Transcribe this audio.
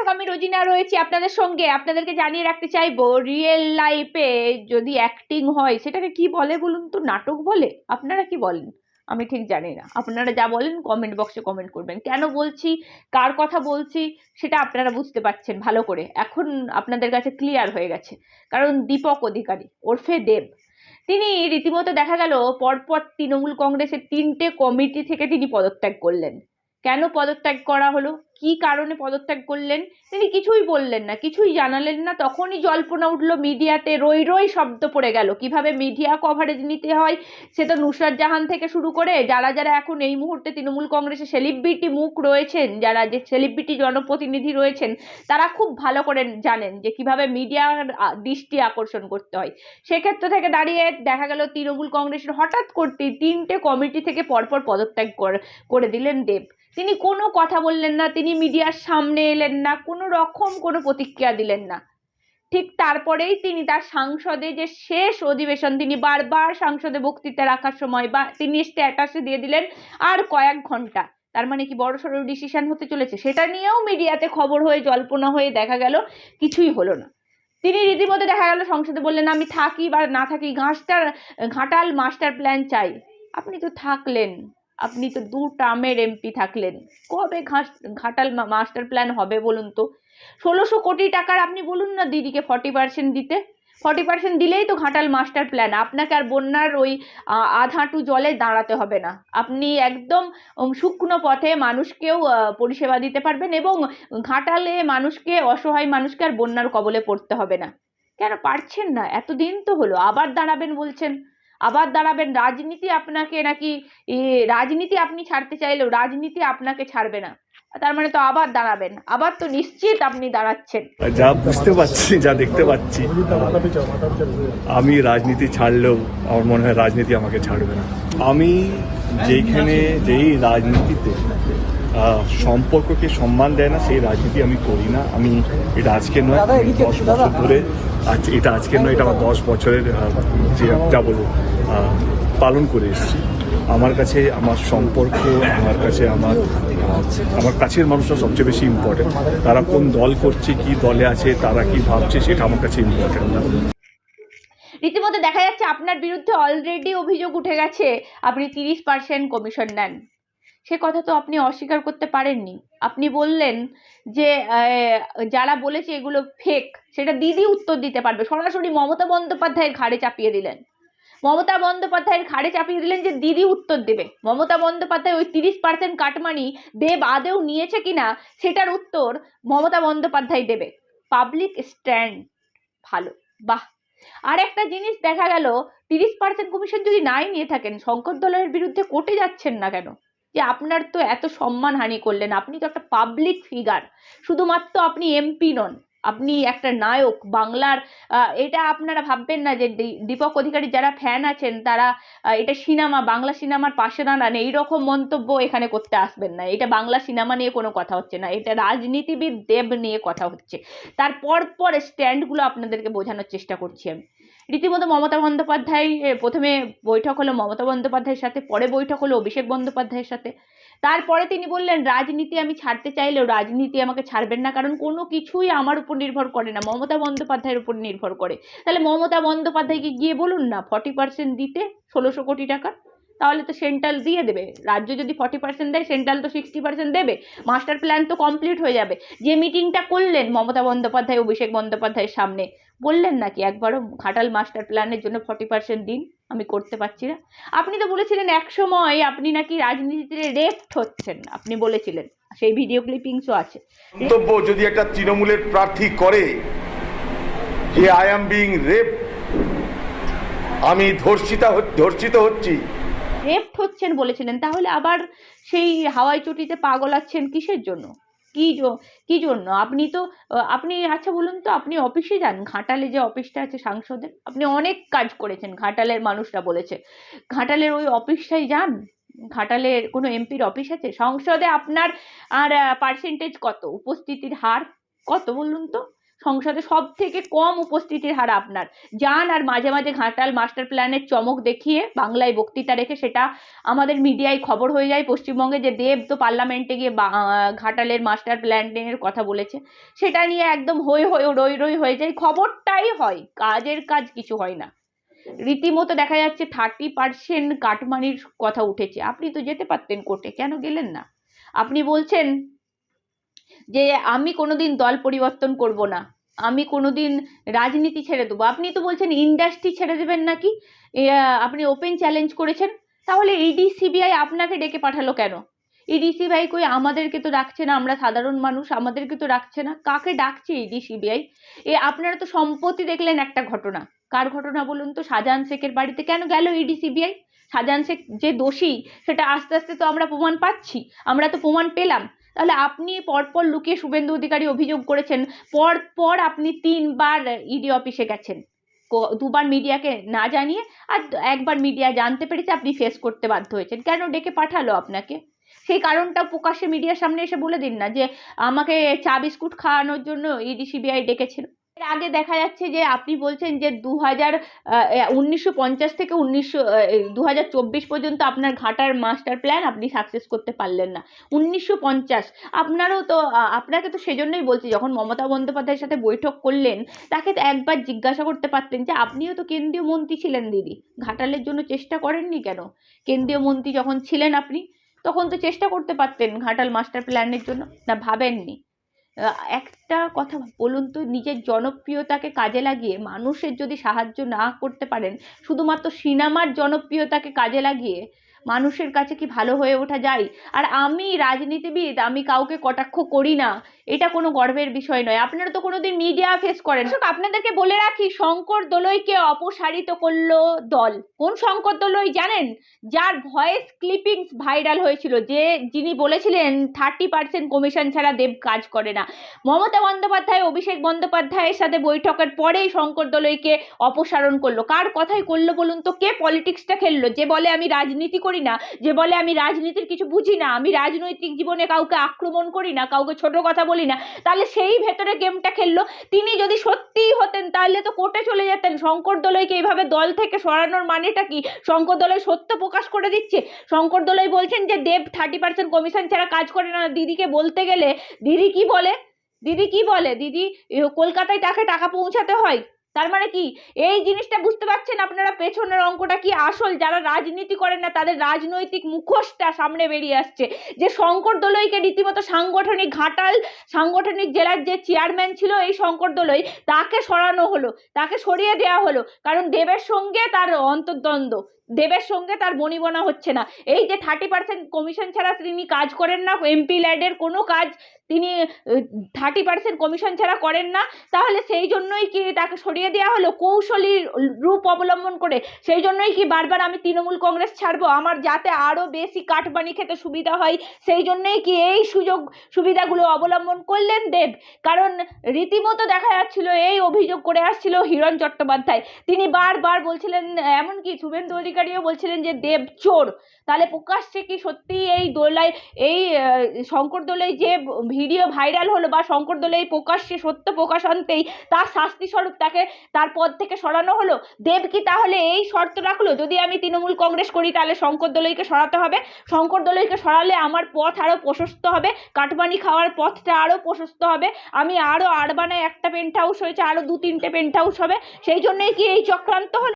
দর্শক আমি রোজিনা রয়েছি আপনাদের সঙ্গে। আপনাদেরকে জানিয়ে রাখতে চাইব রিয়েল লাইফে যদি অ্যাক্টিং হয়, সেটাকে কি বলে বলুন তো? নাটক বলে? আপনারা কি বলেন? আমি ঠিক জানি না। আপনারা যা বলেন কমেন্ট বক্সে কমেন্ট করবেন। কেন বলছি? কার কথা বলছি? সেটা আপনারা বুঝতে পারছেন ভালো করে। এখন আপনাদের কাছে ক্লিয়ার হয়ে গেছে। কারণ দীপক অধিকারী, ওরফে দেব। তিনি রীতিমতো দেখা গেল, পরপর তৃণমূল কংগ্রেসের তিনটে কমিটি থেকে তিনি পদত্যাগ করলেন। কেন পদত্যাগ করা হলো? কি কারণে পদত্যাগ করলেন? তিনি কিছুই বললেন না, কিছুই জানালেন না। তখনই জল্পনা উঠল, মিডিয়াতে রই রই শব্দ পড়ে গেল। কীভাবে মিডিয়া কভারেজ নিতে হয়, সে তো নুসরাত জাহান থেকে শুরু করে যারা যারা এখন এই মুহূর্তে তৃণমূল কংগ্রেসের সেলিব্রিটি মুখ রয়েছেন, যারা যে সেলিব্রিটি জনপ্রতিনিধি রয়েছেন, তারা খুব ভালো করে জানেন যে কীভাবে মিডিয়ার দৃষ্টি আকর্ষণ করতে হয়। সেক্ষেত্র থেকে দাঁড়িয়ে দেখা গেল তৃণমূল কংগ্রেসের হঠাৎ করতে তিনটে কমিটি থেকে পরপর পদত্যাগ করে দিলেন দেব। তিনি কোনো কথা বললেন না, তিনি মিডিয়ার সামনে এলেন না, কোনো রকম কোনো প্রতিক্রিয়া দিলেন না। ঠিক তারপরেই তিনি তার সাংসদে যে শেষ অধিবেশন, তিনি বারবার সাংসদে বক্তৃতা রাখার সময় বা তিনি স্ট্যাটাসে দিয়ে দিলেন আর কয়েক ঘণ্টা। তার মানে কি বড় সড়ো ডিসিশন হতে চলেছে? সেটা নিয়েও মিডিয়াতে খবর হয়ে, জল্পনা হয়ে দেখা গেল, কিছুই হলো না। তিনি রীতিমতো দেখা গেল, সংসদে বললেন, আমি থাকি বা না থাকি, ঘাসটার, ঘাটাল মাস্টার প্ল্যান চাই। আপনি তো থাকলেন। আপনি তো দু টার্মের এমপি থাকলেন। কবে ঘাস, ঘাটাল মাস্টার প্ল্যান হবে বলুন তো? ষোলোশো কোটি টাকার আপনি বলুন না দিদিকে ফর্টি পার্সেন্ট দিতে? ফর্টি পার্সেন্ট দিলেই তো ঘাটাল মাস্টার প্ল্যান আপনাকে আর বন্যার ওই আধ হাঁটু জলে দাঁড়াতে হবে না। আপনি একদম শুকনো পথে মানুষকেও পরিষেবা দিতে পারবেন এবং ঘাটালে মানুষকে, অসহায় মানুষকে আর বন্যার কবলে পড়তে হবে না। কেন পারছেন না? এতদিন তো হলো। আবার দাঁড়াবেন বলছেন। আবার দাঁড়াবেন, রাজনীতি আপনাকে নাকি রাজনীতি আপনি ছাড়তে চাইলেও রাজনীতি আপনাকে ছাড়বে না। তার মানে তো আবার দাঁড়াবেন, আবার তো নিশ্চিত আপনি দাঁড়াচ্ছেন। যা বুঝতে পারছি, যা দেখতে পাচ্ছি, আমি রাজনীতি ছাড়লেও আমার মনে হয় রাজনীতি আমাকে ছাড়বে না। আমি যেইখানে, যেই রাজনীতিতে সম্পর্ককে সম্মান দেয় না সেই রাজনীতি আমি করি না। আমি এটা আজকে নয় দশ বছর ধরে আজ এটা আজকে নয় এটা আমার দশ বছরের যে যা বলব পালন করে এসেছি। আমার কাছে আমার সম্পর্ক আমার কাছে আমার আমার কাছের মানুষরা সবচেয়ে বেশি ইম্পর্টেন্ট তারা কোন দল করছে কি দলে আছে তারা কি ভাবছে সেটা আমার কাছে ইম্পর্টেন্ট না। রীতিমতো দেখা যাচ্ছে আপনার বিরুদ্ধে অলরেডি অভিযোগ উঠে গেছে। আপনি তিরিশ পার্সেন্ট কমিশন নেন। সে কথা তো আপনি অস্বীকার করতে পারেননি। আপনি বললেন যে যারা বলেছে এগুলো ফেক সেটা দিদি উত্তর দিতে পারবে। সরাসরি মমতা বন্দ্যোপাধ্যায়ের ঘাড়ে চাপিয়ে দিলেন। মমতা বন্দ্যোপাধ্যায়ের ঘাড়ে চাপিয়ে দিলেন যে দিদি উত্তর দেবে। মমতা বন্দ্যোপাধ্যায় ওই তিরিশ পার্সেন্ট কাটমানি দেব আদেও নিয়েছে কিনা, সেটার উত্তর মমতা বন্দ্যোপাধ্যায় দেবে। পাবলিক স্ট্যান্ড ভালো। বাহ! আর একটা জিনিস দেখা গেল, তিরিশ পার্সেন্ট কমিশন যদি নাই নিয়ে থাকেন, শঙ্কর দলের বিরুদ্ধে কোর্টে যাচ্ছেন না কেন? যে আপনার তো এত সম্মানহানি করলেন, আপনি তো একটা পাবলিক ফিগার শুধুমাত্র আপনি এমপি নন, আপনি একটা নায়ক, বাংলার এটা আপনারা ভাববেন না যে দীপক অধিকারী যারা ফ্যান আছেন, তারা এটা সিনেমা, বাংলা সিনেমার পাশে দাঁড়ান, এইরকম মন্তব্য এখানে করতে আসবেন না, এটা বাংলা সিনেমা নিয়ে কোনো কথা হচ্ছে না, এটা রাজনীতিবিদ দেব নিয়ে কথা হচ্ছে। তার পর পর স্ট্যান্ডগুলো আপনাদেরকে বোঝানোর চেষ্টা করছি আমি। রীতিমতো মমতা বন্দ্যোপাধ্যায় প্রথমে বৈঠক হলো মমতা বন্দ্যোপাধ্যায়ের সাথে, পরে বৈঠক হলো অভিষেক বন্দ্যোপাধ্যায়ের সাথে। তারপরে তিনি বললেন, রাজনীতি আমি ছাড়তে চাইলেও রাজনীতি আমাকে ছাড়বেন না, কারণ কোনো কিছুই আমার উপর নির্ভর করে না, মমতা বন্দ্যোপাধ্যায়ের উপর নির্ভর করে। তাহলে মমতা বন্দ্যোপাধ্যায়কে গিয়ে বলুন না ফর্টি পার্সেন্ট দিতে ষোলোশো কোটি টাকা? তাহলে তো সেন্ট্রাল দিয়ে দেবে। রাজ্য যদি ফর্টি পার্সেন্ট দেয়, সেন্ট্রাল তো সিক্সটি পার্সেন্ট দেবে। মাস্টার প্ল্যান তো কমপ্লিট হয়ে যাবে। যে মিটিংটা করলেন মমতা বন্দ্যোপাধ্যায়, অভিষেক বন্দ্যোপাধ্যায়ের সামনে, বললেন নাকি একবারও ঘাটাল মাস্টার প্ল্যানের জন্য ফর্টি পার্সেন্ট দিন? আমি করতে পারছি না। আপনি তো বলেছিলেন এক সময় আপনি নাকি রাজনীতিতে রেপ্ট হচ্ছেন, আপনি বলেছিলেন। সেই ভিডিও ক্লিপিংসও আছে। মন্তব্য, যদি একটা তৃণমূলের প্রার্থী করে যে আই এম বিং রেপ আমি ধর্ষিতা ধর্ষিত হচ্ছি। রেফট হচ্ছেন বলেছিলেন, তাহলে আবার সেই হাওয়াই চটিতে পাগল আছেন কিসের জন্য? কি কি জন্য? আপনি তো আপনি আচ্ছা বলুন তো, আপনি অফিসে যান, ঘাটালে যে অফিসটা আছে সাংসদের, আপনি অনেক কাজ করেছেন, ঘাটালের মানুষরা বলেছে। ঘাটালের ওই অফিসটাই যান, ঘাটালের কোনো এমপির অফিস আছে? সংসদে আপনার আর পার্সেন্টেজ কত? উপস্থিতির হার কত বলুন তো? সংসদে সব থেকে কম উপস্থিতির হার আপনার। যান আর মাঝে মাঝে ঘাটাল মাস্টার প্ল্যানের চমক দেখিয়ে বাংলায় বক্তৃতা রেখে সেটা আমাদের মিডিয়ায় খবর হয়ে যায়। পশ্চিমবঙ্গে যে দেব তো পার্লামেন্টে গিয়ে ঘাটালের মাস্টার প্ল্যানের কথা বলেছে, সেটা নিয়ে একদম হই হই রই রই হয়ে যায়। খবরটাই হয়, কাজের কাজ কিছু হয় না। রীতিমতো দেখা যাচ্ছে থার্টি পার্সেন্ট কাটমানির কথা উঠেছে। আপনি তো যেতে পারতেন কোর্টে, কেন গেলেন না? আপনি বলছেন যে আমি কোনোদিন দল পরিবর্তন করব না। আমি কোনোদিন রাজনীতি ছেড়ে দেবো। আপনি তো বলছেন ইন্ডাস্ট্রি ছেড়ে দেবেন নাকি? আপনি ওপেন চ্যালেঞ্জ করেছেন। তাহলে ইডি সিবিআই আপনাকে ডেকে পাঠালো কেন? ইডি সিবিআই কই আমাদেরকে তো ডাকছে না, আমরা সাধারণ মানুষ, আমাদেরকে তো ডাকছে না। কাকে ডাকছে ইডি সিবিআই এ, আপনারা তো সম্পত্তি দেখলেন একটা ঘটনা। কার ঘটনা বলুন তো? শাহজাহান শেখের বাড়িতে কেন গেল ইডি সিবিআই শাহজাহান শেখ যে দোষী, সেটা আস্তে আস্তে তো আমরা প্রমাণ পাচ্ছি। আমরা তো প্রমাণ পেলাম। তাহলে আপনি পরপর লুকিয়ে শুভেন্দু অধিকারী অভিযোগ করেছেন, পরপর পর আপনি তিনবার ইডি অফিসে গেছেন। দুবার মিডিয়াকে না জানিয়ে আর একবার মিডিয়া জানতে পেরেছে আপনি ফেস করতে বাধ্য হয়েছেন। কেন ডেকে পাঠালো আপনাকে? সেই কারণটা প্রকাশ্যে মিডিয়ার সামনে এসে বলে দিন না যে, আমাকে চা বিস্কুট খাওয়ানোর জন্য ইডি সিবিআই ডেকেছিল আগে দেখা যাচ্ছে যে আপনি বলছেন যে দু হাজার উনিশশো পঞ্চাশ থেকে উনিশশো দু হাজার চব্বিশ পর্যন্ত আপনার ঘাটার মাস্টার প্ল্যান আপনি সাকসেস করতে পারলেন না। উনিশশো পঞ্চাশ, আপনারও তো আপনাকে তো সেজন্যই বলছি, যখন মমতা বন্দ্যোপাধ্যায়ের সাথে বৈঠক করলেন, তাকে একবার জিজ্ঞাসা করতে পারতেন যে আপনিও তো কেন্দ্রীয় মন্ত্রী ছিলেন দিদি, ঘাটালের জন্য চেষ্টা করেননি কেন? কেন্দ্রীয় মন্ত্রী যখন ছিলেন আপনি, তখন তো চেষ্টা করতে পারতেন ঘাটাল মাস্টার প্ল্যানের জন্য, না ভাবেননি। একটা কথা বলুন তো, নিজের জনপ্রিয়তাকে কাজে লাগিয়ে মানুষের যদি সাহায্য না করতে পারেন, শুধুমাত্র সিনেমার জনপ্রিয়তাকে কাজে লাগিয়ে মানুষের কাছে কি ভালো হয়ে ওঠা যায়? আর আমি রাজনীতিবিদ, আমি কাউকে কটাক্ষ করি না। এটা কোনো গর্বের বিষয় নয়। আপনারা তো কোনোদিন মিডিয়া ফেস করেন। আপনাদেরকে বলে রাখি, শঙ্কর দোলইকে অপসারিত করল দল। কোন শঙ্কর দোলই জানেন? যার ভয়েস ক্লিপিংস ভাইরাল হয়েছিল। যে, যিনি বলেছিলেন থার্টি পার্সেন্ট কমিশন ছাড়া দেব কাজ করে না। মমতা বন্দ্যোপাধ্যায়, অভিষেক বন্দ্যোপাধ্যায়ের সাথে বৈঠকের পরেই শঙ্কর দোলইকে অপসারণ করল। কার কথাই করল বলুন তো? কে পলিটিক্সটা খেললো? যে বলে আমি রাজনীতি করি না, যে বলে আমি রাজনীতির কিছু বুঝি না, আমি রাজনৈতিক জীবনে কাউকে আক্রমণ করি না, কাউকে ছোট কথা বলি না। তাহলে সেই ভেতরে গেমটা খেললো। তিনি যদি সত্যিই হতেন, তাহলে তো কোর্টে চলে যেতেন। শঙ্কর দোলইকে এইভাবে দল থেকে সরানোর মানেটা কি? শঙ্কর দোলই সত্য প্রকাশ করে দিচ্ছে? শঙ্কর দোলই বলছেন যে, দেব থার্টি পার্সেন্ট কমিশন ছাড়া কাজ করে না। দিদিকে বলতে গেলে, দিদি কি বলে? দিদি কি বলে? দিদি, কলকাতায় তাকে টাকা পৌঁছাতে হয়। তার মানে কি? এই জিনিসটা বুঝতে পারছেন আপনারা পেছনের অঙ্কটা কি আসল? যারা রাজনীতি করেন না, তাদের রাজনৈতিক মুখোশটা সামনে বেরিয়ে আসছে। যে শঙ্কর দোলইকে রীতিমতো সাংগঠনিক ঘাটাল, সাংগঠনিক জেলার যে চেয়ারম্যান ছিল এই শঙ্কর দোলই, তাকে সরানো হলো, তাকে সরিয়ে দেওয়া হলো। কারণ দেবের সঙ্গে তার অন্তর্দ্বন্দ্ব। দেবের সঙ্গে তার বনিবনা হচ্ছে না। এই যে থার্টি পার্সেন্ট কমিশন ছাড়া তিনি কাজ করেন না এমপি ল্যাডের কোনো কাজ তিনি থার্টি পার্সেন্ট কমিশন ছাড়া করেন না। তাহলে সেই জন্যই কি তাকে সরিয়ে দেওয়া হলো? কৌশলী রূপ অবলম্বন করে। সেই জন্যই কি বারবার আমি তৃণমূল কংগ্রেস ছাড়বো? আমার যাতে আরও বেশি কাটবানি খেতে সুবিধা হয়, সেই জন্যই কি এই সুযোগ সুবিধাগুলো অবলম্বন করলেন দেব? কারণ রীতিমতো দেখা যাচ্ছিল, এই অভিযোগ করে আসছিল হিরণ চট্টোপাধ্যায়। তিনি বারবার বলছিলেন, এমনকি শুভেন্দু অধিকারীও বলছিলেন যে দেব চোর। তাহলে প্রকাশ্যে কি সত্যি এই দোলায়, এই শঙ্কর দোলাই যে ভিডিও ভাইরাল হলো বা শঙ্কর দোলাই প্রকাশ্যে সত্য প্রকাশ আনতেই তার শাস্তি স্বরূপ তাকে তার পদ থেকে সরানো হলো? দেব কি তাহলে এই শর্ত রাখল? যদি আমি তৃণমূল কংগ্রেস করি তাহলে শঙ্কর দোলাইকে সরাতে হবে? শঙ্কর দোলাইকে সরালে আমার পথ আরও প্রশস্ত হবে, কাটমানি খাওয়ার পথটা আরও প্রশস্ত হবে, আমি আরও আরবানায় একটা পেন্ট হাউস হয়েছে আরও দু তিনটে পেন্ট হাউস হবে। সেই জন্যই কি এই চক্রান্ত হলো?